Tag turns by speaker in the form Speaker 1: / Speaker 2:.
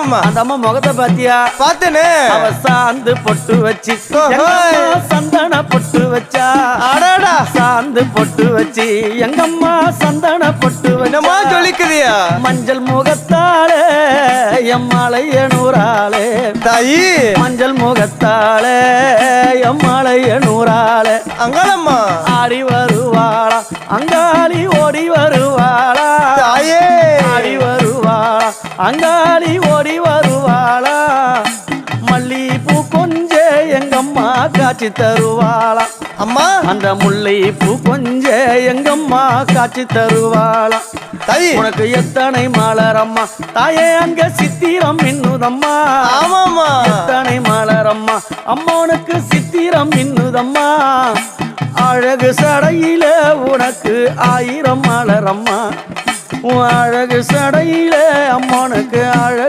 Speaker 1: ஆமாமா
Speaker 2: அந்த அம்மா முகத்தை பாத்தியா?
Speaker 1: பார்த்தேனே.
Speaker 2: அவ சாந்து பொட்டு வச்சு சந்தன பொட்டு வச்சா?
Speaker 1: அடாடா.
Speaker 2: சாந்து பொட்டு வச்சு எங்கம்மா சந்தன பொட்டு
Speaker 1: என்னமா
Speaker 2: வச்சா
Speaker 1: சொல்லிக்கிறியா?
Speaker 2: மஞ்சள் முகத்தாலே எம்மாளைய நூறாளே
Speaker 1: தாயி.
Speaker 2: மஞ்சள் முகத்தாலே எம்மாளைய நூறாளே
Speaker 1: அங்காளம்மா.
Speaker 2: ஆடி வருவாளா அங்காளி ஓடி வருவாளா. அங்காளி ஓடி வருவாளா? மல்லிப்பூ கொஞ்ச எங்கம்மா காட்சி தருவாளா?
Speaker 1: அம்மா!
Speaker 2: அந்த முல்லை பூ கொஞ்ச எங்கம்மா காட்சி தருவாளா?
Speaker 1: தாயி!
Speaker 2: உனக்கு எத்தனை மலரம்மா தாயே அங்க சித்திரம் மின்னுதம்மா
Speaker 1: ஆமாமா
Speaker 2: எத்தனை மலரம்மா அம்மனுக்கு சித்திரம் மின்னுதம்மா அழகு சடையில உனக்கு ஆயிரம் மலரம்மா அழகு சடையில அம்மனுக்கு அழகு